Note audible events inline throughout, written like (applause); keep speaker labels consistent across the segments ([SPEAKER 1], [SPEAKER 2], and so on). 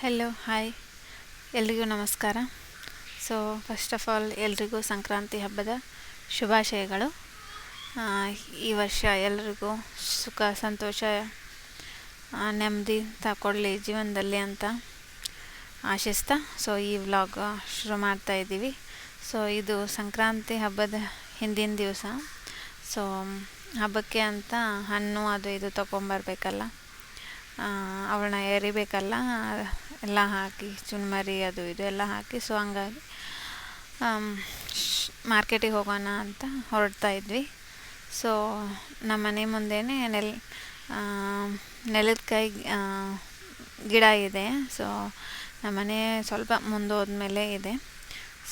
[SPEAKER 1] Hello hi ಎಲ್ರಿಗೂ ನಮಸ್ಕಾರ. So first of all ಎಲ್ರಿಗೂ ಸಂಕ್ರಾಂತಿ ಹಬ್ಬದ ಶುಭಾಶಯಗಳು. ಈ ವರ್ಷ ಎಲ್ರಿಗೂ ಸುಖ, ಸಂತೋಷ ನೆಮ್ಮದಿ ತಗೊಳ್ಳಿ ಜೀವನದಲ್ಲಿ ಅಂತ ಆಶಿಸ್ತಾ ಸೊ ಈ ವ್ಲಾಗ್ ಶುರು ಮಾಡ್ತಾ ಇದ್ದೀವಿ. ಸೊ ಇದು ಸಂಕ್ರಾಂತಿ ಹಬ್ಬದ ಹಿಂದಿನ ದಿವಸ. ಸೊ ಹಬ್ಬಕ್ಕೆ ಅಂತ ಹಣ್ಣು ಅದು ಇದು ತೊಗೊಂಬರ್ಬೇಕಲ್ಲ. ಅವಳನ್ನ ಎರಿಬೇಕಲ್ಲ. ಎಲ್ಲ ಹಾಕಿ, ಚುನ್ಮರಿ ಅದು ಇದು ಎಲ್ಲ ಹಾಕಿ ಸೊ ಹಂಗಾಗಿ ಮಾರ್ಕೆಟಿಗೆ ಹೋಗೋಣ ಅಂತ ಹೊರಡ್ತಾ ಇದ್ವಿ. ಸೊ ನಮ್ಮ ಮನೆ ಮುಂದೆಯೇ ನೆಲ್ ನೆಲದ ಕೈ ಗಿಡ ಇದೆ. ಸೊ ನಮ್ಮ ಮನೆ ಸ್ವಲ್ಪ ಮುಂದೆ ಇದೆ.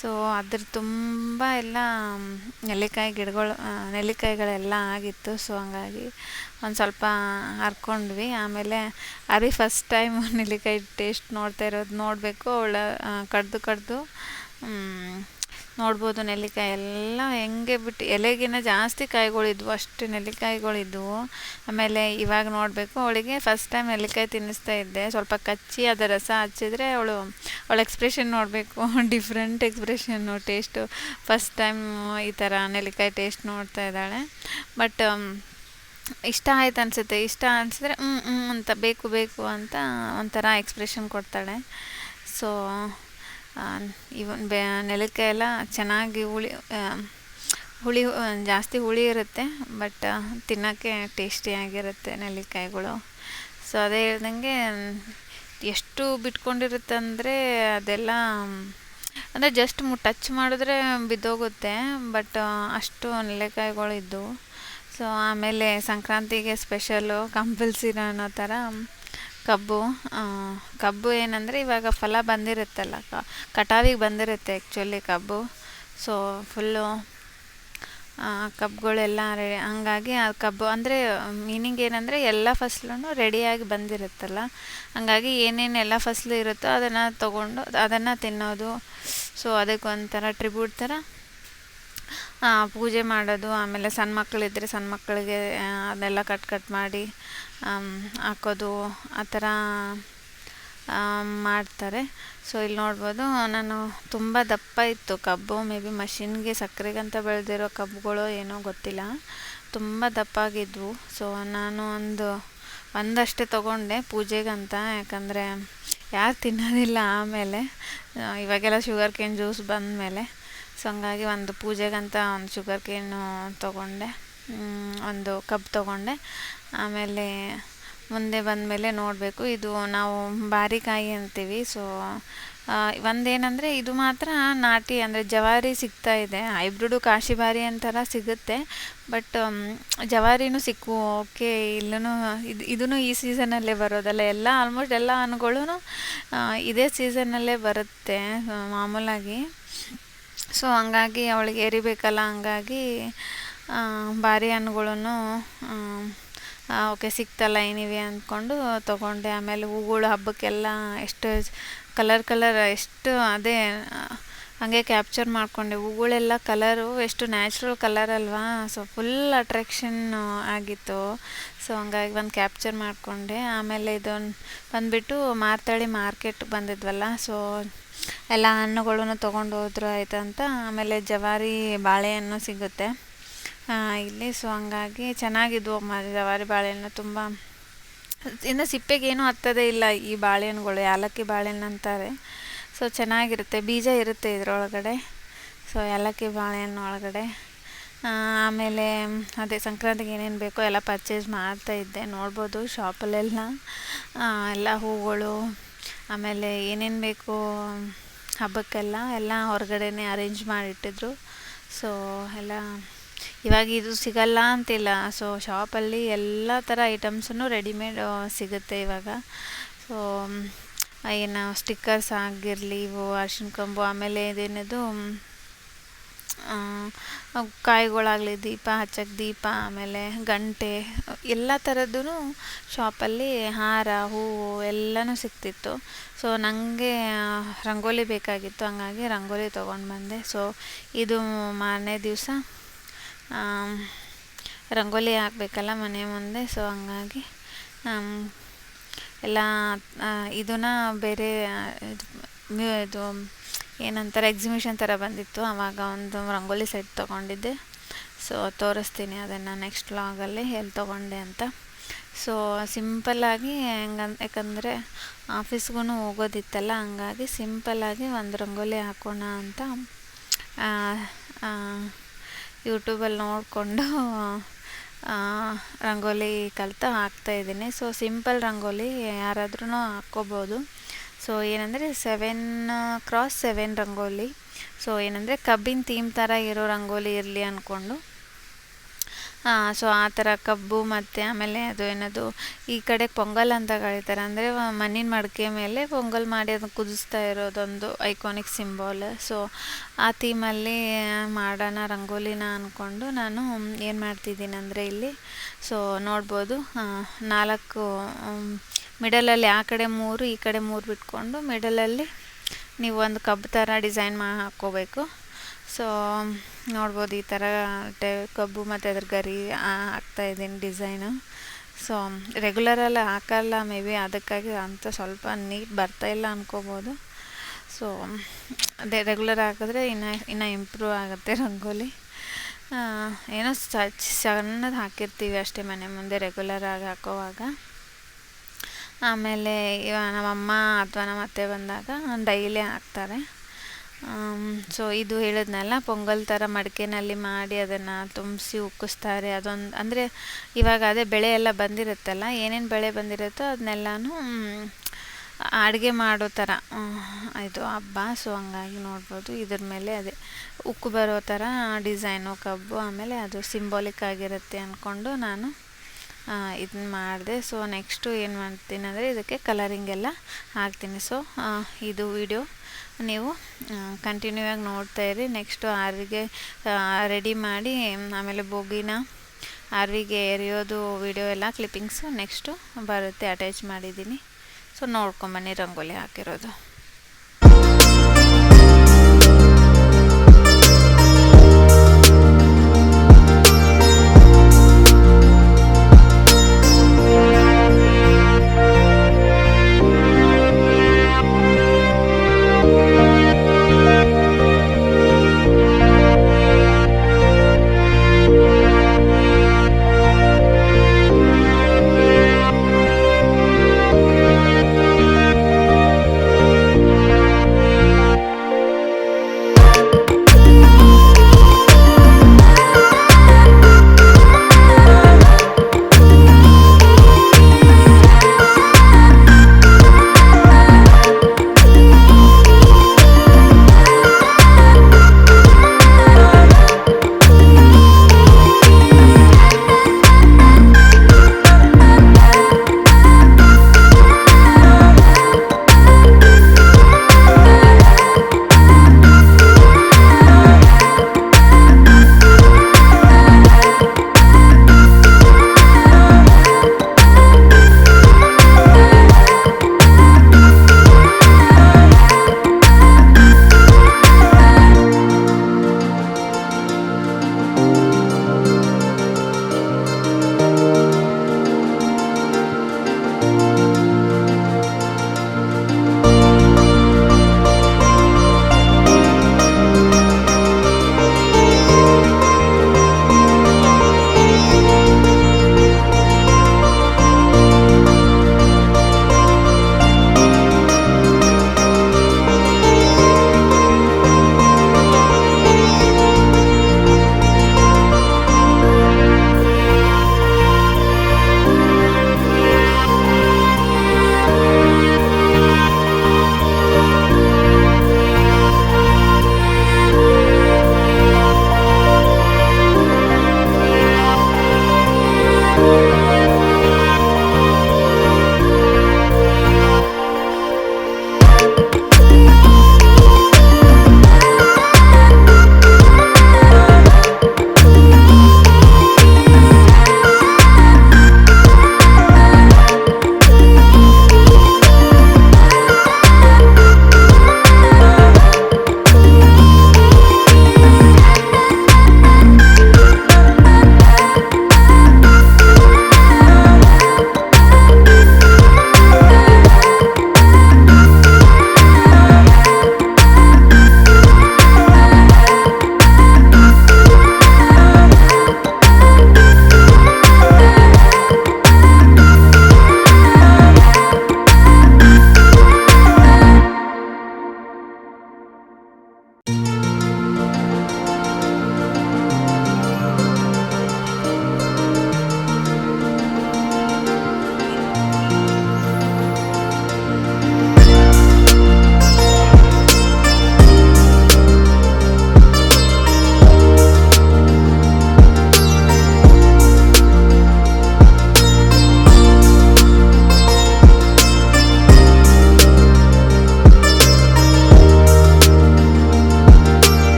[SPEAKER 1] ಸೊ ಅದ್ರ ತುಂಬ ಎಲ್ಲ ನೆಲ್ಲಿಕಾಯಿ ಗಿಡಗಳು ನೆಲ್ಲಿಕಾಯಿಗಳೆಲ್ಲ ಆಗಿತ್ತು. ಸೊ ಹಂಗಾಗಿ ಒಂದು ಸ್ವಲ್ಪ ಹರ್ಕೊಂಡ್ವಿ. ಆಮೇಲೆ ಅದೇ ಫಸ್ಟ್ ಟೈಮ್ ನೆಲ್ಲಿಕಾಯಿ ಟೇಸ್ಟ್ ನೋಡ್ತಾ ಇರೋದು ನೋಡಬೇಕು. ಅವಳ ಕಡ್ದು ಕಡ್ದು ನೋಡ್ಬೋದು ನೆಲ್ಲಿಕಾಯಿ ಎಲ್ಲ ಹೆಂಗೆ ಬಿಟ್ಟು ಎಲೆಗಿನ ಜಾಸ್ತಿ ಕಾಯಿಗಳಿದ್ವು, ಅಷ್ಟು ನೆಲ್ಲಿಕಾಯಿಗಳಿದ್ವು. ಆಮೇಲೆ ಇವಾಗ ನೋಡಬೇಕು, ಅವಳಿಗೆ ಫಸ್ಟ್ ಟೈಮ್ ನೆಲ್ಲಿಕಾಯಿ ತಿನ್ನಿಸ್ತಾ ಇದ್ದೆ. ಸ್ವಲ್ಪ ಕಚ್ಚಿ ಅದರ ರಸ ಹಚ್ಚಿದ್ರೆ ಅವಳು, ಅವಳ ಎಕ್ಸ್ಪ್ರೆಷನ್ ನೋಡಬೇಕು ಡಿಫ್ರೆಂಟ್ ಎಕ್ಸ್ಪ್ರೆಷನ್ನು ಟೇಸ್ಟು ಫಸ್ಟ್ ಟೈಮ್ ಈ ಥರ ನೆಲ್ಲಿಕಾಯಿ ಟೇಸ್ಟ್ ನೋಡ್ತಾ ಇದ್ದಾಳೆ. ಬಟ್ ಇಷ್ಟ ಆಯ್ತು ಅನಿಸುತ್ತೆ. ಇಷ್ಟ ಅನಿಸಿದ್ರೆ ಹ್ಞೂ ಹ್ಞೂ ಅಂತ, ಬೇಕು ಬೇಕು ಅಂತ ಒಂಥರ ಎಕ್ಸ್ಪ್ರೆಷನ್ ಕೊಡ್ತಾಳೆ. ಸೊ ಇವನ್ ಬೆ, ನೆಲಕ್ಕೆ ಎಲ್ಲ ಚೆನ್ನಾಗಿ ಹುಳಿ ಹುಳಿ ಜಾಸ್ತಿ ಹುಳಿ ಇರುತ್ತೆ, ಬಟ್ ತಿನ್ನೋಕ್ಕೆ ಟೇಸ್ಟಿಯಾಗಿರುತ್ತೆ ನೆಲ್ಲಿಕಾಯಿಗಳು. ಸೊ, ಅದೇ ಹೇಳ್ದಂಗೆ, ಎಷ್ಟು ಬಿಟ್ಕೊಂಡಿರುತ್ತೆ ಅಂದರೆ ಅದೆಲ್ಲ, ಅಂದರೆ ಜಸ್ಟ್ ಮು, ಟಚ್ ಮಾಡಿದ್ರೆ ಬಿದ್ದೋಗುತ್ತೆ, ಬಟ್ ಅಷ್ಟು ನೆಲ್ಲಿಕಾಯಿಗಳು ಇದ್ದವು. ಸೊ, ಆಮೇಲೆ ಸಂಕ್ರಾಂತಿಗೆ ಸ್ಪೆಷಲು ಕಂಪಲ್ಸರಿ ಅನ್ನೋ ಥರ ಕಬ್ಬು ಕಬ್ಬು ಏನಂದರೆ ಇವಾಗ ಫಲ ಬಂದಿರುತ್ತಲ್ಲ, ಕ, ಕಟಾವಿಗೆ ಬಂದಿರುತ್ತೆ ಆ್ಯಕ್ಚುಲಿ ಕಬ್ಬು. ಸೊ ಫುಲ್ಲು ಕಬ್ಬುಗಳೆಲ್ಲ ರೆಡಿ ಹಂಗಾಗಿ ಆ ಕಬ್ಬು ಅಂದರೆ ಮೀನಿಂಗ್ ಏನಂದರೆ ಎಲ್ಲ ಫಸಲೂ ರೆಡಿಯಾಗಿ ಬಂದಿರುತ್ತಲ್ಲ. ಹಂಗಾಗಿ ಏನೇನು ಎಲ್ಲ ಫಸಲು ಇರುತ್ತೋ ಅದನ್ನು ತೊಗೊಂಡು, ಅದನ್ನು ತಿನ್ನೋದು. ಸೊ ಅದಕ್ಕೊಂಥರ ಟ್ರಿಬ್ಯೂಟ್ ಥರ ಪೂಜೆ ಮಾಡೋದು. ಆಮೇಲೆ ಸಣ್ಣ ಮಕ್ಕಳಿದ್ರೆ ಸಣ್ಣ ಮಕ್ಕಳಿಗೆ ಅದೆಲ್ಲ ಕಟ್ ಕಟ್ ಮಾಡಿ ಹಾಕೋದು ಆ ಥರ ಮಾಡ್ತಾರೆ. ಸೊ ಇಲ್ಲಿ ನೋಡ್ಬೋದು ನಾನು ತುಂಬ ದಪ್ಪ ಇತ್ತು ಕಬ್ಬು, ಮೇ ಬಿ ಮಷಿನ್ಗೆ ಸಕ್ಕರೆಗಂತ ಬೆಳೆದಿರೋ ಕಬ್ಬುಗಳು ಏನೋ ಗೊತ್ತಿಲ್ಲ. ತುಂಬ ದಪ್ಪಾಗಿದ್ವು. ಸೊ ನಾನು ಒಂದು, ಒಂದಷ್ಟೇ ತೊಗೊಂಡೆ ಪೂಜೆಗಂತ. ಯಾಕಂದರೆ ಯಾರು ತಿನ್ನೋದಿಲ್ಲ ಆಮೇಲೆ. ಇವಾಗೆಲ್ಲ ಶುಗರ್ ಕೇನ್ ಜ್ಯೂಸ್ ಬಂದಮೇಲೆ. ಸೊ ಹಂಗಾಗಿ ಒಂದು ಪೂಜೆಗಂತ ಒಂದು ಶುಗರ್ ಕೇನು ತೊಗೊಂಡೆ. ಒಂದು ಕಪ್ ತೊಗೊಂಡೆ. ಆಮೇಲೆ ಮುಂದೆ ಬಂದಮೇಲೆ ನೋಡಬೇಕು. ಇದು ನಾವು ಬಾರಿಕಾಯಿ ಅಂತೀವಿ. ಸೊ ಒಂದೇನಂದರೆ ಇದು ಮಾತ್ರ ನಾಟಿ, ಅಂದರೆ ಜವಾರಿ ಸಿಗ್ತಾ ಇದೆ. ಹೈಬ್ರಿಡು ಕಾಶಿಬಾರಿ ಅಂತರ ಸಿಗುತ್ತೆ. ಬಟ್ ಜವಾರಿನೂ ಸಿಕ್ಕು ಓಕೆ ಇಲ್ಲೂ ಇದು ಇದೂ ಈ ಸೀಸನಲ್ಲೇ ಬರೋದಲ್ಲ. ಎಲ್ಲ, ಆಲ್ಮೋಸ್ಟ್ ಎಲ್ಲ ಹಣ್ಣುಗಳೂ ಇದೇ ಸೀಸನಲ್ಲೇ ಬರುತ್ತೆ, ಮಾಮೂಲಾಗಿ. ಸೊ ಹಂಗಾಗಿ ಅವಳಿಗೆ ಎರಿಬೇಕಲ್ಲ, ಹಂಗಾಗಿ ಭಾರಿ ಹಣ್ಣುಗಳನ್ನು ಓಕೆ, ಸಿಕ್ತಲ್ಲ, ಏನಿವೆ ಅಂದ್ಕೊಂಡು ತೊಗೊಂಡೆ. ಆಮೇಲೆ ಹೂಗಳು ಹಬ್ಬಕ್ಕೆಲ್ಲ ಎಷ್ಟು ಕಲರ್ ಕಲರ್ ಎಷ್ಟು ಅದೇ ಹಾಗೆ ಕ್ಯಾಪ್ಚರ್ ಮಾಡಿಕೊಂಡೆ. ಹೂಗಳೆಲ್ಲ ಕಲರು ಎಷ್ಟು ನ್ಯಾಚುರಲ್ ಕಲರ್ ಅಲ್ವಾ? ಸೊ, ಫುಲ್ ಅಟ್ರ್ಯಾಕ್ಷನ್ ಆಗಿತ್ತು. ಸೊ, ಹಂಗಾಗಿ ಬಂದು ಕ್ಯಾಪ್ಚರ್ ಮಾಡಿಕೊಂಡೆ. ಆಮೇಲೆ ಇದೊಂದು ಬಂದುಬಿಟ್ಟು ಮಾರ್ತಾಳಿ ಮಾರ್ಕೆಟ್ ಬಂದಿದ್ವಲ್ಲ, ಸೊ, ಎಲ್ಲ ಹಣ್ಣುಗಳನ್ನು ತೊಗೊಂಡು ಹೋದ್ರು ಆಯ್ತಂತ. ಆಮೇಲೆ ಜವಾರಿ ಬಾಳೆಹಣ್ಣು ಸಿಗುತ್ತೆ. ಇಲ್ಲಿ ಸೊ ಹಂಗಾಗಿ ಚೆನ್ನಾಗಿದ್ವು ಜವಾರಿ ಬಾಳೆಹಣ್ಣು ತುಂಬ. ಇನ್ನು ಸಿಪ್ಪೆಗೇನು ಹತ್ತದೇ ಇಲ್ಲ ಈ ಬಾಳೆಹಣ್ಣುಗಳು ಏಲಕ್ಕಿ ಬಾಳೆಹಣ್ಣು ಅಂತಾರೆ. ಸೊ ಚೆನ್ನಾಗಿರುತ್ತೆ, ಬೀಜ ಇರುತ್ತೆ ಇದರೊಳಗಡೆ. ಸೊ ಏಲಕ್ಕಿ ಬಾಳೆಹಣ್ಣು ಒಳಗಡೆ. ಆಮೇಲೆ ಅದೇ ಸಂಕ್ರಾಂತಿಗೆ ಏನೇನು ಬೇಕೋ ಎಲ್ಲ ಪರ್ಚೇಸ್ ಮಾಡ್ತಾ ಇದ್ದೆ. ನೋಡ್ಬೋದು ಶಾಪಲ್ಲೆಲ್ಲ ಎಲ್ಲ ಹೂಗಳು ಆಮೇಲೆ ಏನೇನು ಬೇಕು ಹಬ್ಬಕ್ಕೆಲ್ಲ ಎಲ್ಲ ಹೊರಗಡೆನೇ ಅರೇಂಜ್ ಮಾಡಿಟ್ಟಿದ್ರು. ಸೊ ಎಲ್ಲ ಇವಾಗ ಇದು ಸಿಗಲ್ಲ ಅಂತಿಲ್ಲ. ಸೊ ಶಾಪಲ್ಲಿ ಎಲ್ಲ ಥರ ಐಟಮ್ಸನ್ನು ರೆಡಿಮೇಡ್ ಸಿಗುತ್ತೆ ಇವಾಗ. ಸೊ ಏನು ಸ್ಟಿಕ್ಕರ್ಸ್ ಆಗಿರಲಿ, ಇವು ಅರ್ಶಿನ ಕೊಂಬು, ಆಮೇಲೆ ಇದೇನದು ಕಾಯಿಗಳಾಗಲಿ, ದೀಪ ಹಚ್ಚಕ್ಕೆ ದೀಪ, ಆಮೇಲೆ ಗಂಟೆ, ಎಲ್ಲ ಥರದ್ದು ಶಾಪಲ್ಲಿ ಹಾರ, ಹೂವು ಎಲ್ಲನೂ ಸಿಗ್ತಿತ್ತು. ಸೊ ನನಗೆ ರಂಗೋಲಿ ಬೇಕಾಗಿತ್ತು. ಹಂಗಾಗಿ ರಂಗೋಲಿ ತೊಗೊಂಡು ಬಂದೆ. ಸೊ ಇದು ಮಾರನೇ ದಿವಸ ರಂಗೋಲಿ ಹಾಕಬೇಕಲ್ಲ ಮನೆ ಮುಂದೆ ಸೊ ಹಂಗಾಗಿ ಎಲ್ಲ ಇದನ್ನ ಬೇರೆ ಇದು ಏನಂತಾರೆ ಎಕ್ಸಿಬಿಷನ್ ಥರ ಬಂದಿತ್ತು. ಆವಾಗ ಒಂದು ರಂಗೋಲಿ ಸೆಟ್ ತೊಗೊಂಡಿದ್ದೆ. ಸೊ ತೋರಿಸ್ತೀನಿ ಅದನ್ನು ನೆಕ್ಸ್ಟ್ ವ್ಲಾಗಲ್ಲಿ ಎಲ್ಲಿ ತೊಗೊಂಡೆ ಅಂತ. ಸೊ ಸಿಂಪಲ್ಲಾಗಿ ಹೆಂಗನ್ ಯಾಕಂದರೆ ಆಫೀಸ್ಗೂ ಹೋಗೋದಿತ್ತಲ್ಲ, ಹಂಗಾಗಿ ಸಿಂಪಲ್ಲಾಗಿ ಒಂದು ರಂಗೋಲಿ ಹಾಕೋಣ ಅಂತ ಯೂಟ್ಯೂಬಲ್ಲಿ ನೋಡಿಕೊಂಡು ರಂಗೋಲಿ ಕಲಿತು ಹಾಕ್ತಾಯಿದ್ದೀನಿ ಸೊ ಸಿಂಪಲ್ ರಂಗೋಲಿ ಯಾರಾದ್ರೂ ಹಾಕ್ಕೋಬೋದು. ಸೊ ಏನಂದರೆ seven cross seven rangoli. So ಏನಂದರೆ ಕಬ್ಬಿನ ಥೀಮ್ ಥರ ಇರೋ ರಂಗೋಲಿ ಇರಲಿ ಅಂದ್ಕೊಂಡು ಸೊ ಆ ಥರ ಕಬ್ಬು ಮತ್ತು ಆಮೇಲೆ ಅದು ಏನದು, ಈ ಕಡೆ ಪೊಂಗಲ್ ಅಂತ ಕರೀತಾರೆ. ಅಂದರೆ ಮಣ್ಣಿನ ಮಡಿಕೆ ಮೇಲೆ ಪೊಂಗಲ್ ಮಾಡಿ ಅದನ್ನು ಕುದಿಸ್ತಾ ಇರೋದೊಂದು ಐಕಾನಿಕ್ ಸಿಂಬಾಲ್ ಸೊ ಆ ಥೀಮಲ್ಲಿ ಮಾಡೋಣ, ರಂಗೋಲಿನ ಅಂದ್ಕೊಂಡು ನಾನು ಏನು ಮಾಡ್ತಿದ್ದೀನಿ ಅಂದರೆ ಇಲ್ಲಿ ಸೊ ನೋಡ್ಬೋದು ನಾಲ್ಕು ಮಿಡಲಲ್ಲಿ ಆ ಕಡೆ ಮೂರು, ಈ ಕಡೆ ಮೂರು ಬಿಟ್ಕೊಂಡು ಮಿಡಲಲ್ಲಿ ನೀವು ಒಂದು ಕಬ್ ಥರ ಡಿಸೈನ್ ಮಾ ಹಾಕ್ಕೋಬೇಕು. ಸೊ ನೋಡ್ಬೋದು ಈ ಥರ ಟೆ, ಕಬ್ಬು ಮತ್ತು ಅದ್ರ ಗರಿ ಹಾಕ್ತಾಯಿದ್ದೀನಿ ಡಿಸೈನು ಸೊ ರೆಗ್ಯುಲರಲ್ಲಿ ಹಾಕಲ್ಲ ಮೇ ಬಿ ಅದಕ್ಕಾಗಿ ಅಂತ ಸ್ವಲ್ಪ ನೀಟ್ ಬರ್ತಾಯಿಲ್ಲ ಅಂದ್ಕೋಬೋದು ಸೊ ಅದೇ ರೆಗ್ಯುಲರ್ ಹಾಕಿದ್ರೆ ಇನ್ನೂ ಇನ್ನೂ ಇಂಪ್ರೂವ್ ಆಗುತ್ತೆ ರಂಗೋಲಿ. ಏನೋ ಸಣ್ಣದು ಹಾಕಿರ್ತೀವಿ ಅಷ್ಟೇ ಮನೆ ಮುಂದೆ ರೆಗ್ಯುಲರಾಗಿ ಹಾಕೋವಾಗ. ಆಮೇಲೆ ನಮ್ಮಮ್ಮ ಅಥವಾ ನಮ್ಮ ಅತ್ತೆ ಬಂದಾಗ ಡೈಲಿ ಹಾಕ್ತಾರೆ. ಸೊ ಇದು ಹೇಳಿದ್ನಲ್ಲ, ಪೊಂಗಲ್ ಥರ ಮಡಿಕೆನಲ್ಲಿ ಮಾಡಿ ಅದನ್ನು ತುಂಬಿಸಿ ಉಕ್ಕಿಸ್ತಾರೆ. ಅದೊಂದು, ಅಂದರೆ ಇವಾಗ ಅದೇ ಬೆಳೆ ಎಲ್ಲ ಬಂದಿರುತ್ತಲ್ಲ, ಏನೇನು ಬೆಳೆ ಬಂದಿರುತ್ತೋ ಅದನ್ನೆಲ್ಲನೂ ಅಡುಗೆ ಮಾಡೋ ಥರ ಇದು ಹಬ್ಬ ಸೊ ಹಂಗಾಗಿ ನೋಡ್ಬೋದು. ಇದ್ರ ಮೇಲೆ ಅದೇ ಉಕ್ಕು ಬರೋ ಥರ ಡಿಸೈನು, ಕಬ್ಬು, ಆಮೇಲೆ ಅದು ಸಿಂಬಾಲಿಕ್ ಆಗಿರುತ್ತೆ ಅಂದ್ಕೊಂಡು ನಾನು ಇದನ್ನ ಮಾಡಿದೆ. ಸೊ ನೆಕ್ಸ್ಟು ಏನು ಮಾಡ್ತೀನಿ ಅಂದರೆ, ಇದಕ್ಕೆ ಕಲರಿಂಗ್ ಎಲ್ಲ ಹಾಕ್ತೀನಿ. ಸೊ ಇದು ವಿಡಿಯೋ ನೀವು ಕಂಟಿನ್ಯೂ ಆಗಿ ನೋಡ್ತಾ ಇರಿ. ನೆಕ್ಸ್ಟು ಆರ್ವಿಗೆ ರೆಡಿ ಮಾಡಿ, ಆಮೇಲೆ ಬೋಗಿನ ಆರ್ವಿಗೆ ಎರೆಯೋದು ವಿಡಿಯೋ ಎಲ್ಲ ಕ್ಲಿಪ್ಪಿಂಗ್ಸು ನೆಕ್ಸ್ಟು ಬರುತ್ತೆ ಅಟ್ಯಾಚ್ ಮಾಡಿದ್ದೀನಿ. ಸೊ ನೋಡ್ಕೊಂಬನ್ನಿ ರಂಗೋಲಿ ಹಾಕಿರೋದು.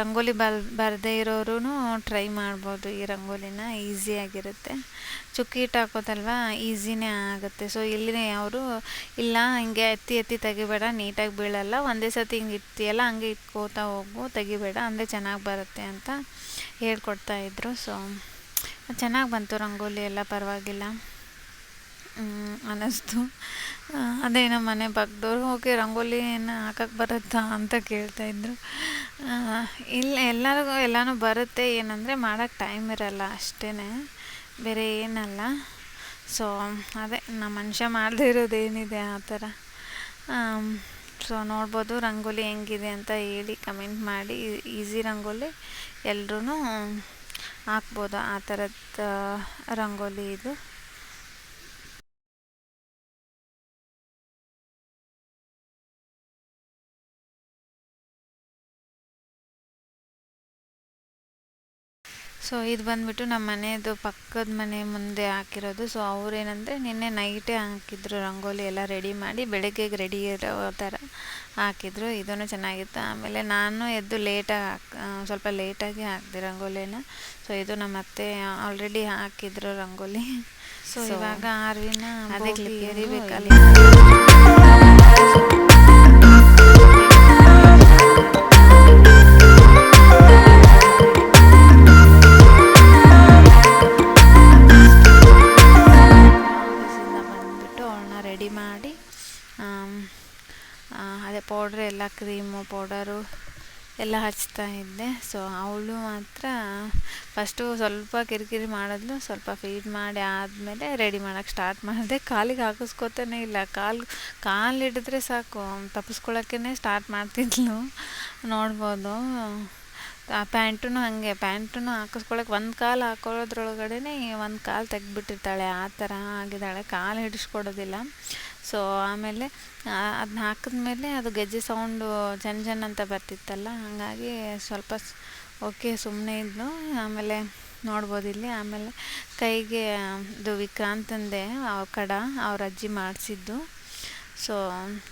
[SPEAKER 1] ರಂಗೋಲಿ ಬರ್, ಬರದೇ ಇರೋರು ಟ್ರೈ ಮಾಡ್ಬೋದು. ಈ ರಂಗೋಲಿನ ಈಸಿಯಾಗಿರುತ್ತೆ ಚುಕ್ಕಿ ಇಟ್ಟು ಹಾಕೋದಲ್ವ ಈಸಿನೇ ಆಗುತ್ತೆ. ಸೊ ಇಲ್ಲಿ ಅವರು, ಇಲ್ಲ, ಹಿಂಗೆ ಎತ್ತಿ ಎತ್ತಿ ತೆಗಿಬೇಡ, ನೀಟಾಗಿ ಬೀಳಲ್ಲ. ಒಂದೇ ಸತಿ ಹಿಂಗೆ ಇರ್ತೀಯಲ್ಲ ಹಂಗೆ ಇಟ್ಕೋತಾ ಹೋಗು, ತೆಗಿಬೇಡ ಅಂದರೆ ಚೆನ್ನಾಗಿ ಬರುತ್ತೆ ಅಂತ ಹೇಳ್ಕೊಡ್ತಾಯಿದ್ರು ಸೊ ಚೆನ್ನಾಗಿ ಬಂತು ರಂಗೋಲಿ ಎಲ್ಲ, ಪರವಾಗಿಲ್ಲ. ಅನ್ನಿಸ್ತು ಅದೇ ನಮ್ಮ ಮನೆ ಪಕ್ಕದವ್ರು ಓಕೆ ರಂಗೋಲಿನ ಹಾಕಕ್ಕೆ ಬರುತ್ತಾ? ಅಂತ ಕೇಳ್ತಾಯಿದ್ರು ಇಲ್ಲ, ಎಲ್ಲರಿಗೂ, ಎಲ್ಲನೂ ಬರುತ್ತೆ. ಏನಂದರೆ ಮಾಡೋಕ್ಕೆ ಟೈಮ್ ಇರಲ್ಲ ಅಷ್ಟೇ ಬೇರೆ ಏನಲ್ಲ. ಸೊ ಅದೇ ನಮ್ಮ ಮನುಷ್ಯ ಮಾಡದೇ ಇರೋದೇನಿದೆ ಆ ಥರ. ಸೊ ನೋಡ್ಬೋದು ರಂಗೋಲಿ ಹೆಂಗಿದೆ ಅಂತ ಹೇಳಿ ಕಮೆಂಟ್ ಮಾಡಿ. ಈಸಿ ರಂಗೋಲಿ ಎಲ್ಲರೂ ಹಾಕ್ಬೋದು ಆ ಥರದ ರಂಗೋಲಿ ಇದು. ಸೊ ಇದು ಬಂದುಬಿಟ್ಟು ನಮ್ಮ ಮನೆಯದು ಪಕ್ಕದ ಮನೆ ಮುಂದೆ ಹಾಕಿರೋದು. ಸೊ ಅವ್ರೇನಂದರೆ ನಿನ್ನೆ ನೈಟೇ ಹಾಕಿದ್ರು ರಂಗೋಲಿ ಎಲ್ಲ ರೆಡಿ ಮಾಡಿ ಬೆಳಗ್ಗೆಗೆ ರೆಡಿ ಇರೋ ಥರ ಹಾಕಿದ್ರು. ಇದೂ ಚೆನ್ನಾಗಿತ್ತು. ಆಮೇಲೆ ನಾನು ಎದ್ದು ಲೇಟಾಗಿ ಹಾಕ್ ಸ್ವಲ್ಪ ಲೇಟಾಗಿ ಹಾಕಿದೆ ರಂಗೋಲಿನ. ಸೊ ಇದು ನಮ್ಮ ಅತ್ತೆ ಆಲ್ರೆಡಿ ಹಾಕಿದ್ರು ರಂಗೋಲಿ. ಸೊ ಇವಾಗ ಆರ್ವಿನ ಅದೇ ಎರಿಬೇಕಲ್ಲ ಅದೇ ಪೌಡರು ಎಲ್ಲ ಹಚ್ತಾ ಇದ್ದೆ. ಸೊ ಅವಳು ಮಾತ್ರ ಫಸ್ಟು ಸ್ವಲ್ಪ ಕಿರಿಕಿರಿ ಮಾಡಿದ್ಲು. ಸ್ವಲ್ಪ ಫೀಡ್ ಮಾಡಿ ಆದಮೇಲೆ ರೆಡಿ ಮಾಡೋಕ್ಕೆ ಸ್ಟಾರ್ಟ್ ಮಾಡಿದೆ. ಕಾಲಿಗೆ ಹಾಕಿಸ್ಕೋತಾನೆ ಇಲ್ಲ. ಕಾಲು ಕಾಲು ಹಿಡಿದ್ರೆ ಸಾಕು. ತಪ್ಪಿಸ್ಕೊಳಕ್ಕೇ ಸ್ಟಾರ್ಟ್ ಮಾಡ್ತಿದ್ಲು. ನೋಡ್ಬೋದು. ಆ ಪ್ಯಾಂಟೂ ಹಾಗೆ. ಪ್ಯಾಂಟೂ ಹಾಕಿಸ್ಕೊಳಕ್ಕೆ ಒಂದು ಕಾಲು ಹಾಕೊಳ್ಳೋದ್ರೊಳಗಡೆ ಒಂದು ಕಾಲು ತೆಗ್ದುಬಿಟ್ಟಿರ್ತಾಳೆ. ಆ ಥರ ಆಗಿದ್ದಾಳೆ. ಕಾಲು ಹಿಡಿಸ್ಕೊಡೋದಿಲ್ಲ. ಸೊ ಆಮೇಲೆ ಅದನ್ನ ಹಾಕಿದ್ಮೇಲೆ ಅದು ಗೆಜ್ಜೆ ಸೌಂಡು ಜನ್ ಜನ್ ಅಂತ ಬರ್ತಿತ್ತಲ್ಲ, ಹಾಗಾಗಿ ಸ್ವಲ್ಪ ಓಕೆ ಸುಮ್ಮನೆ ಇದ್ನು ಆಮೇಲೆ ನೋಡ್ಬೋದು ಇಲ್ಲಿ. ಆಮೇಲೆ ಕೈಗೆ, ಇದು ವಿಕ್ರಾಂತಂದೆ ಕಡ ಅವ್ರ ಅಜ್ಜಿ ಮಾಡಿಸಿದ್ದು. ಸೊ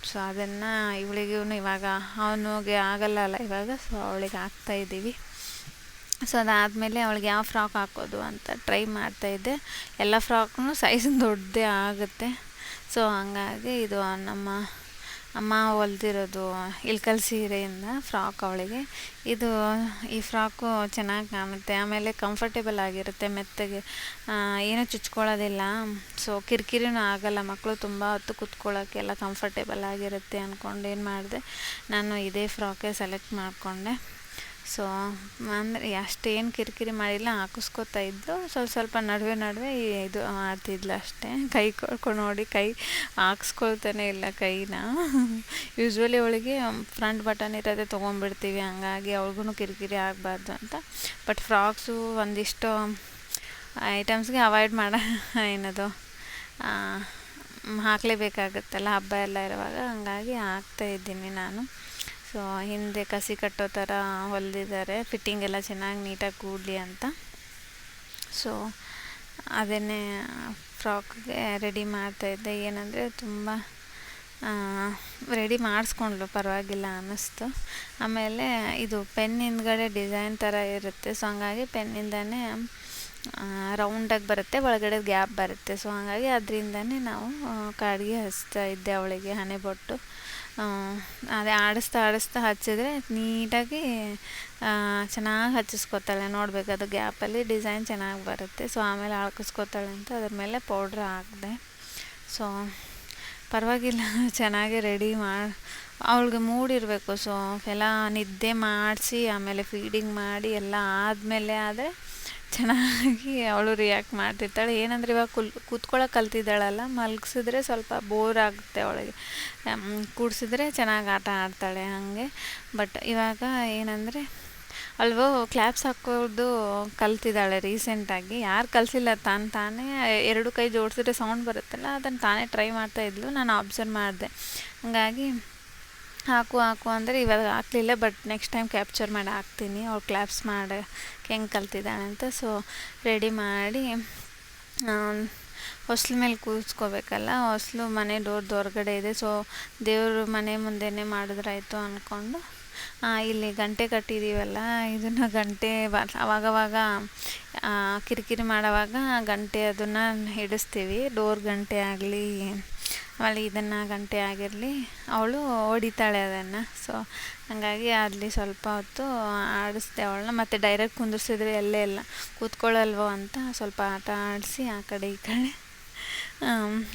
[SPEAKER 1] ಸೊ ಅದನ್ನು ಇವಳಿಗೂ ಇವಾಗ, ಅವನಿಗೆ ಆಗಲ್ಲ ಅಲ್ಲ ಇವಾಗ ಸೊ ಅವಳಿಗೆ ಹಾಕ್ತಾಯಿದ್ದೀವಿ ಸೊ ಅದಾದಮೇಲೆ ಅವಳಿಗೆ ಯಾವ ಫ್ರಾಕ್ ಹಾಕೋದು ಅಂತ ಟ್ರೈ ಮಾಡ್ತಾಯಿದ್ದೆ ಎಲ್ಲ ಫ್ರಾಕ್ನು ಸೈಜ್ ದೊಡ್ಡದೇ ಆಗುತ್ತೆ. ಸೊ ಹಂಗಾಗಿ ಇದು ನಮ್ಮ ಅಮ್ಮ ಹೊಲ್ದಿರೋದು ಇಳ್ಕಲ್ ಸೀರೆಯಿಂದ ಫ್ರಾಕ್ ಅವಳಿಗೆ. ಇದು ಈ ಫ್ರಾಕು ಚೆನ್ನಾಗಿ ಕಾಣುತ್ತೆ, ಆಮೇಲೆ ಕಂಫರ್ಟೇಬಲ್ ಆಗಿರುತ್ತೆ, ಮೆತ್ತಗೆ ಏನೂ ಚುಚ್ಕೊಳ್ಳೋದಿಲ್ಲ. ಸೊ ಕಿರಿಕಿರಿನೂ ಆಗಲ್ಲ ಮಕ್ಕಳು ತುಂಬ ಹೊತ್ತು ಕುತ್ಕೊಳ್ಳೋಕ್ಕೆಲ್ಲ ಕಂಫರ್ಟೇಬಲ್ ಆಗಿರುತ್ತೆ ಅಂದ್ಕೊಂಡು ಏನು ಮಾಡಿದೆ, ನಾನು ಇದೇ ಫ್ರಾಕೇ ಸೆಲೆಕ್ಟ್ ಮಾಡಿಕೊಂಡೆ. ಸೊ, ಅಂದರೆ ಅಷ್ಟೇನು ಕಿರಿಕಿರಿ ಮಾಡಿಲ್ಲ, ಹಾಕಿಸ್ಕೊತಾ ಇದ್ದು, ಸ್ವಲ್ಪ ಸ್ವಲ್ಪ ನಡುವೆ ನಡುವೆ ಇದು ಮಾಡ್ತಿದ್ಲು ಅಷ್ಟೇ. ಕೈ ಕೊಡ್ಕೊಂಡು ನೋಡಿ, ಕೈ ಹಾಕ್ಸ್ಕೊಳ್ತಾನೆ ಇಲ್ಲ ಕೈನ. ಯೂಶ್ವಲಿ ಅವಳಿಗೆ ಫ್ರಂಟ್ ಬಟನ್ ಇರೋದೆ ತೊಗೊಂಡ್ಬಿಡ್ತೀವಿ, ಹಂಗಾಗಿ ಅವ್ರಿಗೂ ಕಿರಿಕಿರಿ ಆಗಬಾರ್ದು ಅಂತ. ಬಟ್ ಫ್ರಾಕ್ಸು ಒಂದಿಷ್ಟು ಐಟಮ್ಸ್ಗೆ ಅವಾಯ್ಡ್ ಮಾಡ, ಏನದು ಹಾಕಲೇಬೇಕಾಗತ್ತಲ್ಲ, ಹಬ್ಬ ಎಲ್ಲ ಇರುವಾಗ. ಹಂಗಾಗಿ ಇದ್ದೀನಿ ನಾನು. ಸೊ ಹಿಂದೆ ಕಸಿ ಕಟ್ಟೋ ಥರ ಹೊಲಿದಿದ್ದಾರೆ. ಫಿಟ್ಟಿಂಗ್ ಎಲ್ಲ ಚೆನ್ನಾಗಿ ನೀಟಾಗಿ ಕೂಡಲಿ ಅಂತ. ಸೊ ಅದನ್ನೇ ಫ್ರಾಕ್ಗೆ ರೆಡಿ ಮಾಡ್ತಾ ಇದ್ದೆ. ಏನಂದರೆ ತುಂಬ ರೆಡಿ ಮಾಡಿಸ್ಕೊಂಡ್ಲು ಪರವಾಗಿಲ್ಲ ಅನ್ನಿಸ್ತು. ಆಮೇಲೆ ಇದು ಪೆನ್ ಹಿಂದ್ಗಡೆ ಡಿಸೈನ್ ಥರ ಇರುತ್ತೆ. ಸೊ ಹಂಗಾಗಿ ಪೆನ್ನಿಂದನೇ ರೌಂಡಾಗಿ ಬರುತ್ತೆ. ಒಳಗಡೆ ಗ್ಯಾಪ್ ಬರುತ್ತೆ. ಸೊ ಹಾಗಾಗಿ ಅದರಿಂದನೇ ನಾವು ಕಾಡಿಗೆ ಹಚ್ತಾ ಇದ್ದೆ ಅವಳಿಗೆ ಹಣೆಬೊಟ್ಟು. ಅದೇ ಆಡಿಸ್ತಾ ಆಡಿಸ್ತಾ ಹಚ್ಚಿದ್ರೆ ನೀಟಾಗಿ ಚೆನ್ನಾಗಿ ಹಚ್ಚಿಸ್ಕೊತಾಳೆ. ನೋಡಬೇಕು, ಅದು ಗ್ಯಾಪಲ್ಲಿ ಡಿಸೈನ್ ಚೆನ್ನಾಗಿ ಬರುತ್ತೆ. ಸೊ, ಆಮೇಲೆ ಹಾಕಿಸ್ಕೊತಾಳೆ ಅಂತ ಅದ್ರ ಮೇಲೆ ಪೌಡ್ರ್ ಹಾಕಿದೆ. ಸೊ, ಪರವಾಗಿಲ್ಲ, (laughs) ಚೆನ್ನಾಗಿ ರೆಡಿ ಮಾಡಿ ಅವಳಿಗೆ ಮೂಡಿರಬೇಕು ಸೊ, ಎಲ್ಲ ನಿದ್ದೆ ಮಾಡಿಸಿ, ಆಮೇಲೆ ಫೀಡಿಂಗ್ ಮಾಡಿ, ಎಲ್ಲ ಆದಮೇಲೆ ಆದರೆ ಚೆನ್ನಾಗಿ ಅವಳು ರಿಯಾಕ್ಟ್ ಮಾಡ್ತಿರ್ತಾಳೆ. ಏನಂದ್ರೆ ಇವಾಗ ಕುಲ್ ಕೂತ್ಕೊಳ್ಳೋಕೆ ಕಲ್ತಿದ್ದಾಳಲ್ಲ, ಮಲಗಿಸಿದ್ರೆ ಸ್ವಲ್ಪ ಬೋರ್ ಆಗುತ್ತೆ ಅವಳಿಗೆ. ಕೂಡಿಸಿದ್ರೆ ಚೆನ್ನಾಗಿ ಆಟ ಆಡ್ತಾಳೆ ಹಾಗೆ. ಬಟ್ ಇವಾಗ ಏನಂದರೆ, ಅಲ್ವೋ ಕ್ಲ್ಯಾಪ್ಸ್ ಹಾಕೋದು ಕಲ್ತಿದ್ದಾಳೆ ರೀಸೆಂಟಾಗಿ ಯಾರು ಕಲಿಸಿಲ್ಲ ತಾನು ತಾನೇ, ಎರಡು ಕೈ ಜೋಡಿಸಿದ್ರೆ ಸೌಂಡ್ ಬರುತ್ತಲ್ಲ ಅದನ್ನು ತಾನೇ ಟ್ರೈ ಮಾಡ್ತಾಯಿದ್ಲು ನಾನು ಅಬ್ಸರ್ವ್ ಮಾಡಿದೆ. ಹಾಗಾಗಿ ಹಾಕು ಹಾಕು ಅಂದರೆ ಇವಾಗ ಹಾಕ್ಲಿಲ್ಲ ಬಟ್ ನೆಕ್ಸ್ಟ್ ಟೈಮ್ ಕ್ಯಾಪ್ಚರ್ ಮಾಡಿ ಹಾಕ್ತೀನಿ. ಅವ್ರು ಕ್ಲಾಪ್ಸ್ ಮಾಡಿ, ಹೆಂಗೆ ಕಲ್ತಿದ್ದಾಳೆ ಅಂತ. ಸೊ ರೆಡಿ ಮಾಡಿ ಹೊಸ್ಲು ಮೇಲೆ ಕೂರಿಸ್ಕೋಬೇಕಲ್ಲ ಹೊಸ್ಲು ಮನೆ ಡೋರ್ದು ಹೊರಗಡೆ ಇದೆ. ಸೊ ದೇವರು ಮನೆ ಮುಂದೆನೇ ಮಾಡಿದ್ರಾಯ್ತು ಅಂದ್ಕೊಂಡು ಇಲ್ಲಿ ಗಂಟೆ ಕಟ್ಟಿದ್ದೀವಲ್ಲ ಇದನ್ನು ಗಂಟೆ ಅವಾಗವಾಗ ಕಿರಿಕಿರಿ ಮಾಡೋವಾಗ ಗಂಟೆ ಅದನ್ನು ಹಿಡಿಸ್ತೀವಿ. ಡೋರ್ ಗಂಟೆ ಆಗಲಿ ಆಮೇಲೆ ಇದನ್ನು ಗಂಟೆ ಆಗಿರಲಿ, ಅವಳು ಹೊಡಿತಾಳೆ ಅದನ್ನು. ಸೊ ಹಾಗಾಗಿ ಅಲ್ಲಿ ಸ್ವಲ್ಪ ಹೊತ್ತು ಆಡಿಸ್ದೆ ಅವಳನ್ನ. ಮತ್ತು ಡೈರೆಕ್ಟ್ ಕುಂದಿರ್ಸಿದ್ರೆ ಎಲ್ಲೇ ಇಲ್ಲ. ಕೂತ್ಕೊಳ್ಳಲ್ವೋ ಅಂತ ಸ್ವಲ್ಪ ಆಟ ಆಡಿಸಿ ಆ ಕಡೆ ಈ ಕಡೆ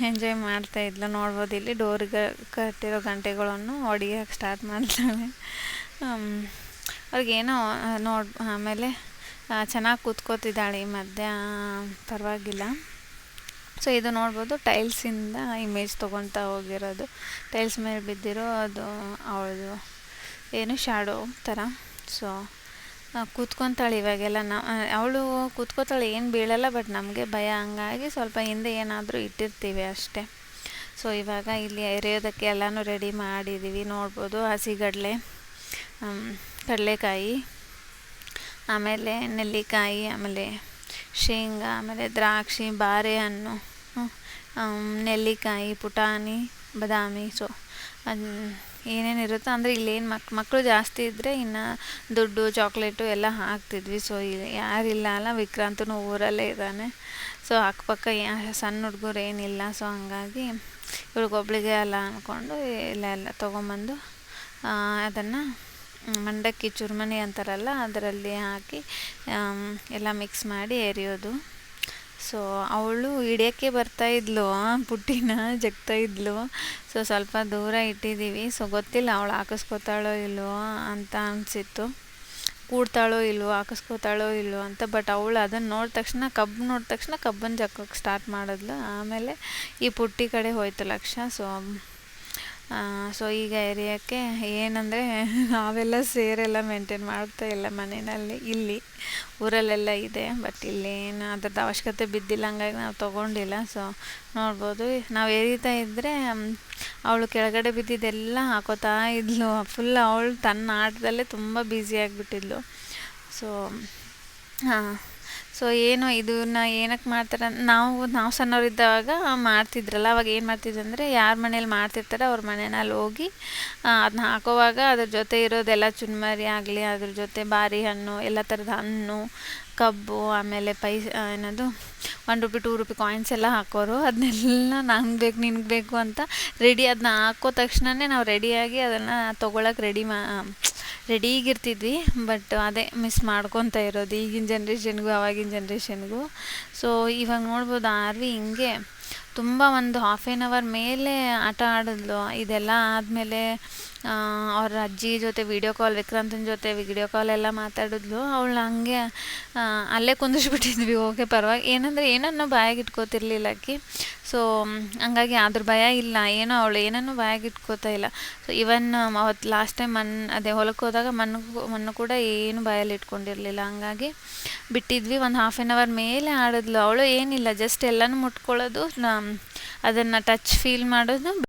[SPEAKER 1] ಎಂಜಾಯ್ ಮಾಡ್ತಾ ಇದ್ಲು. ನೋಡ್ಬೋದು ಇಲ್ಲಿ ಡೋರ್ಗೆ ಕಟ್ಟಿರೋ ಗಂಟೆಗಳನ್ನು ಹೊಡಿಯೋಕೆ ಸ್ಟಾರ್ಟ್ ಮಾಡ್ತಾಳೆ. ಅವ್ರಿಗೇನೋ, ನೋಡಿ, ಆಮೇಲೆ ಚೆನ್ನಾಗಿ ಕೂತ್ಕೋತಿದ್ದಾಳೆ ಈ ಮಧ್ಯ ಪರವಾಗಿಲ್ಲ. ಸೊ ಇದು ನೋಡ್ಬೋದು ಟೈಲ್ಸಿಂದ ಇಮೇಜ್ ತೊಗೊತಾ ಹೋಗಿರೋದು. ಟೈಲ್ಸ್ ಮೇಲೆ ಬಿದ್ದಿರೋ ಅದು ಅವಳದು ಏನು ಶ್ಯಾಡೋ ಥರ ಸೊ ಕೂತ್ಕೊತಾಳೆ ಇವಾಗೆಲ್ಲ. ನಾ ಅವಳು ಕೂತ್ಕೋತಾಳೆ, ಏನು ಬೀಳಲ್ಲ ಬಟ್ ನಮಗೆ ಭಯ. ಹಂಗಾಗಿ ಸ್ವಲ್ಪ ಹಿಂದೆ ಏನಾದರೂ ಇಟ್ಟಿರ್ತೀವಿ ಅಷ್ಟೇ. ಸೊ ಇವಾಗ ಇಲ್ಲಿ ಎರೆಯೋದಕ್ಕೆ ಎಲ್ಲನೂ ರೆಡಿ ಮಾಡಿದ್ದೀವಿ ನೋಡ್ಬೋದು, ಹಸಿಗಡಲೆ ಕಡಲೆಕಾಯಿ, ಆಮೇಲೆ ನೆಲ್ಲಿಕಾಯಿ, ಆಮೇಲೆ ಶೇಂಗಾ, ಆಮೇಲೆ ದ್ರಾಕ್ಷಿ, ಬಾರೆಹಣ್ಣು ನೆಲ್ಲಿಕಾಯಿ, ಪುಟಾಣಿ, ಬಾದಾಮಿ ಸೊ ಏನೇನಿರುತ್ತೋ ಅಂದರೆ ಇಲ್ಲೇನು ಮಕ್ ಮಕ್ಕಳು ಜಾಸ್ತಿ ಇದ್ದರೆ ಇನ್ನು ದುಡ್ಡು, ಚಾಕ್ಲೇಟು ಎಲ್ಲ ಹಾಕ್ತಿದ್ವಿ. ಸೊ ಯಾರಿಲ್ಲ ಅಲ್ಲ, ವಿಕ್ರಾಂತನು ಊರಲ್ಲೇ ಇದ್ದಾನೆ. ಸೊ ಅಕ್ಕಪಕ್ಕ ಸಣ್ಣ ಹುಡುಗರು ಏನಿಲ್ಲ. ಸೊ ಹಂಗಾಗಿ ಇವ್ರಿಗೊಬ್ಳಿಗೆ ಅಲ್ಲ ಅಂದ್ಕೊಂಡು ಇಲ್ಲ ಎಲ್ಲ ತೊಗೊಂಬಂದು ಅದನ್ನು ಮಂಡಕ್ಕಿ ಚುರ್ಮನಿ ಅಂತಾರಲ್ಲ, ಅದರಲ್ಲಿ ಹಾಕಿ ಎಲ್ಲ ಮಿಕ್ಸ್ ಮಾಡಿ ಎರಿಯೋದು. ಸೊ ಅವಳು ಹಿಡಿಯೋಕ್ಕೆ ಬರ್ತಾಯಿದ್ಲು ಪುಟ್ಟಿನ ಇದ್ಲು. ಸೊ ಸ್ವಲ್ಪ ದೂರ ಇಟ್ಟಿದ್ದೀವಿ. ಸೊ ಗೊತ್ತಿಲ್ಲ ಅವಳು ಹಾಕಿಸ್ಕೊತಾಳೋ ಇಲ್ವೋ ಅಂತ ಅನಿಸಿತ್ತು. ಕೂಡ್ತಾಳೋ ಇಲ್ವೋ, ಹಾಕಿಸ್ಕೋತಾಳೋ ಇಲ್ವೋ ಅಂತ ಬಟ್ ಅವಳು ಅದನ್ನು ನೋಡಿದ ತಕ್ಷಣ ಕಬ್ಬು ನೋಡಿದ ತಕ್ಷಣ ಕಬ್ಬನ್ನು ಜಕ್ಕೋಕ್ಕೆ ಸ್ಟಾರ್ಟ್ ಮಾಡಿದ್ಲು. ಆಮೇಲೆ ಈ ಪುಟ್ಟಿ ಕಡೆ ಹೋಯ್ತು ಲಕ್ಷ. ಸೊ ಸೊ ಈಗ ಏರಿಯಾಕ್ಕೆ ಏನಂದರೆ (laughs) ನಾವೆಲ್ಲ ಸೇರೆಲ್ಲ ಮೇಂಟೈನ್ ಮಾಡ್ತಾ ಇಲ್ಲ ಮನೆಯಲ್ಲಿ, ಇಲ್ಲಿ. ಊರಲ್ಲೆಲ್ಲ ಇದೆ ಬಟ್ ಇಲ್ಲಿ ಏನು ಅದ್ರದ್ದು ಅವಶ್ಯಕತೆ ಬಿದ್ದಿಲ್ಲ, ಹಂಗಾಗಿ ನಾವು ತೊಗೊಂಡಿಲ್ಲ. ಸೊ ನೋಡ್ಬೋದು. ನಾವು ಎರಿತಾ ಇದ್ದರೆ ಅವಳು ಕೆಳಗಡೆ ಬಿದ್ದಿದ್ದೆಲ್ಲ ಹಾಕೋತಾ ಇದ್ಲು. ಫುಲ್ ಅವಳು ತನ್ನ ಆಟದಲ್ಲೇ ತುಂಬ ಬ್ಯುಸಿ ಆಗಿಬಿಟ್ಟಿದ್ಲು. ಸೊ ಹಾಂ. ಸೊ ಏನು ಇದನ್ನ ಏನಕ್ಕೆ ಮಾಡ್ತಾರೆ ನಾವು ನಾವು ಸಣ್ಣವರಿದ್ದಾಗ ಮಾಡ್ತಿದ್ರಲ್ಲ, ಅವಾಗ ಏನು ಮಾಡ್ತಿದ್ರು ಅಂದರೆ ಯಾರ ಮನೇಲಿ ಮಾಡ್ತಿರ್ತಾರೆ ಅವ್ರ ಮನೆಯಲ್ಲಿ ಹೋಗಿ ಅದನ್ನ ಹಾಕೋವಾಗ ಅದ್ರ ಜೊತೆ ಇರೋದೆಲ್ಲ ಚುನ್ಮರಿ ಆಗಲಿ, ಅದ್ರ ಜೊತೆ ಬಾರಿ ಹಣ್ಣು, ಎಲ್ಲ ಥರದ ಹಣ್ಣು ಕಬ್ಬು, ಆಮೇಲೆ ಪೈಸ ಏನದು one rupee two rupee coins ಎಲ್ಲ ಹಾಕೋರು. ಅದನ್ನೆಲ್ಲ ನಂಗೆ ಬೇಕು, ನಿನಗೆ ಬೇಕು ಅಂತ ರೆಡಿ ಅದನ್ನ ಹಾಕೋ ತಕ್ಷಣವೇ ನಾವು ರೆಡಿಯಾಗಿ ಅದನ್ನು ತೊಗೊಳಕ್ಕೆ ರೆಡಿ ಮಾ ರೆಡಿಯಾಗಿರ್ತಿದ್ವಿ ಬಟ್ ಅದೇ ಮಿಸ್ ಮಾಡ್ಕೊತ ಇರೋದು ಈಗಿನ ಜನ್ರೇಷನ್ಗೂ ಅವಾಗಿನ ಜನ್ರೇಷನ್ಗೂ ಸೊ ಇವಾಗ ನೋಡ್ಬೋದು ಆರ್ವಿ ಹಿಂಗೆ ತುಂಬ ಒಂದು ಹಾಫ್ ಆ್ಯನ್ ಅವರ್ ಮೇಲೆ ಆಟ ಆಡಿದ್ಲು ಇದೆಲ್ಲ ಆದಮೇಲೆ ಅವ್ರ ಅಜ್ಜಿ ಜೊತೆ ವೀಡಿಯೋ ಕಾಲ್ ವಿಕ್ರಾಂತನ ಜೊತೆ ವಿಡಿಯೋ ಕಾಲ್ ಎಲ್ಲ ಮಾತಾಡಿದ್ಲು. ಅವಳು ಹಂಗೆ ಅಲ್ಲೇ ಕುಂದಿಸ್ಬಿಟ್ಟಿದ್ವಿ ಓಕೆ ಪರವಾಗಿ, ಏನಂದರೆ ಏನನ್ನೂ ಬಾಯಾಗಿ ಇಟ್ಕೋತಿರ್ಲಿಲ್ಲ ಆಕಿ ಸೊ ಹಂಗಾಗಿ ಅದ್ರ ಭಯ ಇಲ್ಲ. ಏನೋ ಅವಳು ಏನನ್ನೂ ಬಾಯಾಗಿಟ್ಕೋತಾ ಇಲ್ಲ. ಸೊ ಇವನ್ ಅವತ್ತು ಲಾಸ್ಟ್ ಟೈಮ್ ಮಣ್ಣು ಅದೇ ಹೊಲಕ್ಕೆ ಹೋದಾಗ ಮಣ್ಣು ಮಣ್ಣು ಕೂಡ ಏನು ಬಾಯಲ್ಲಿ ಇಟ್ಕೊಂಡಿರಲಿಲ್ಲ. ಹಂಗಾಗಿ ಬಿಟ್ಟಿದ್ವಿ. ಒಂದು ಹಾಫ್ ಆ್ಯನ್ ಅವರ್ ಮೇಲೆ ಆಡಿದ್ಲು. ಅವಳು ಏನಿಲ್ಲ. ಜಸ್ಟ್ ಎಲ್ಲನೂ ಮುಟ್ಕೊಳ್ಳೋದು ಅದನ್ನು ಟಚ್ ಫೀಲ್ ಮಾಡೋದು